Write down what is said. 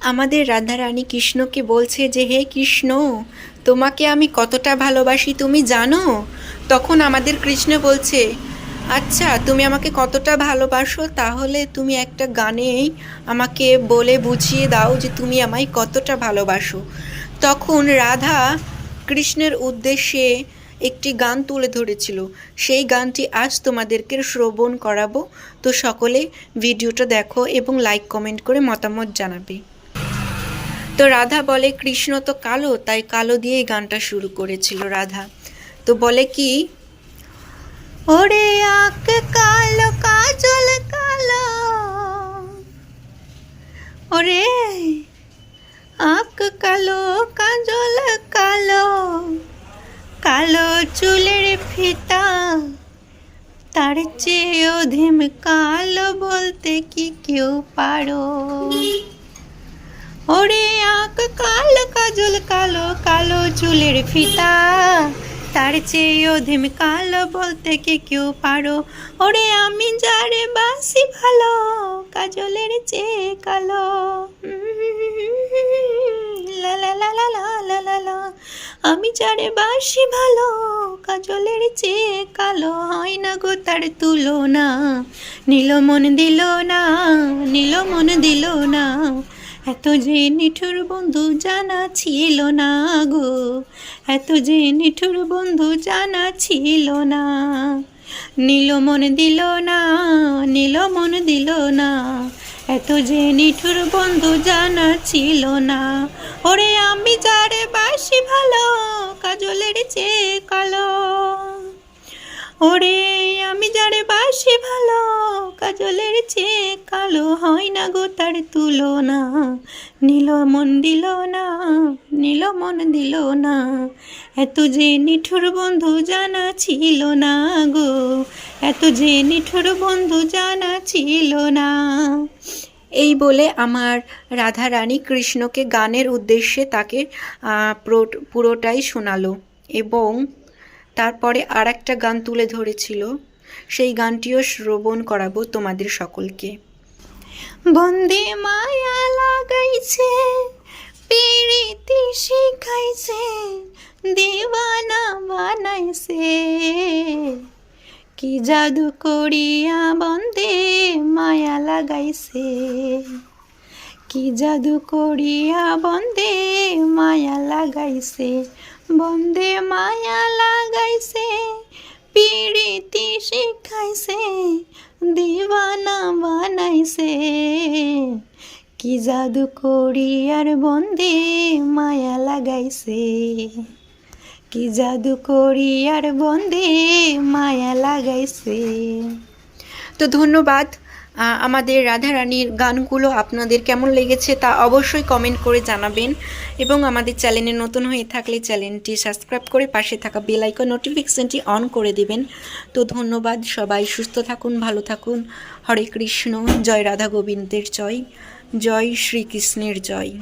আমাদের রাধারানী কৃষ্ণকে বলছে যে, হে কৃষ্ণ, তোমাকে আমি কতটা ভালোবাসি তুমি জানো? তখন আমাদের কৃষ্ণ বলছে আচ্ছা তুমি আমাকে কতটা ভালোবাসো তাহলে তুমি একটা গানেই আমাকে বলে বুঝিয়ে দাও যে তুমি আমায় কতটা ভালোবাসো। তখন রাধা কৃষ্ণের উদ্দেশ্যে একটি গান তুলে ধরেছিল। সেই গানটি আজ তোমাদেরকে শ্রবণ করাবো। তো সকলে ভিডিওটা দেখো এবং লাইক কমেন্ট করে মতামত জানাবে। তো রাধা বলে, কৃষ্ণ তো কালো, তাই কালো দিয়েই গানটা শুরু করেছিল রাধা। তো বলে কি, ওরে আক কালো, কাজল কালো, ওরে আক কালো, কাজল কালো কালো চুলের ফিতা, তার চেয়ে অধিম কালো বলতে কি কেউ পারো? ওরে নাক কালো কাজল কালো কালো চুলের ফিতা। তার চেয়ে অধিম কালো বলতে কি কেউ পারো? ওরে আমি যারে বাসি ভালো, কাজলের চেয়ে কালো। লা লা লা লা লা লা আমি যারে বাসি ভালো, কাজলের চেয়ে কালো। হয় না গো তার তুলো না নীল মন দিল না, নীল মন দিল না। এত যে নিঠুর বন্ধু জানা ছিল না গো, এত যে নিঠুর বন্ধু জানা ছিল না। নীল মন দিল না, নীল মন দিল না, এত যে নিঠুর বন্ধু জানা ছিল না। ওরে আমি যারে বাসি ভালো, কাজলের চেয়ে কালো। ওরে বাসি ভালো, কাজলের চেয়ে কালো হয় না গো তার তুলনা। নীল মন দিল না, নীল মন দিল না। এত যে নিঠুর বন্ধু জানা ছিল না গো, এত যে নিঠুর বন্ধু জানা ছিল না। এই বলে আমার রাধা রানী কৃষ্ণকে গানের উদ্দেশ্যে তাকে পুরোটাই শোনালো এবং তারপরে আর একটা গান তুলে ধরেছিল। সেই গানটিও শ্রবণ করাবো তোমাদের সকলকে। বন্দে মায়া লাগাইছে, পিরিতি শিখাইছে দিওয়ানা বানাইছে। কি জাদু করিয়া বন্দে মায়া লাগাইছে, কি জাদু করিয়া বন্দে মায়া লাগাইছে। বন্দে মায়া লাগাইছে পিড়িতি শিখাইছে দিবানা বানাইছে কি জাদু করিয়ার বন্দে মায়া লাগাইছে। কি জাদু করিয়ার বন্দে মায়া লাগাইছে। তো ধন্যবাদ। আমাদের রাধারানীর গানগুলো আপনাদের কেমন লেগেছে তা অবশ্যই কমেন্ট করে জানাবেন এবং আমাদের চ্যানেলে নতুন হয়ে থাকলে চ্যানেলটি সাবস্ক্রাইব করে পাশে থাকা বেল আইকন নোটিফিকেশনটি অন করে দেবেন। তো ধন্যবাদ, সবাই সুস্থ থাকুন, ভালো থাকুন। হরে কৃষ্ণ, জয় রাধা গোবিন্দের জয় জয় শ্রীকৃষ্ণের জয়।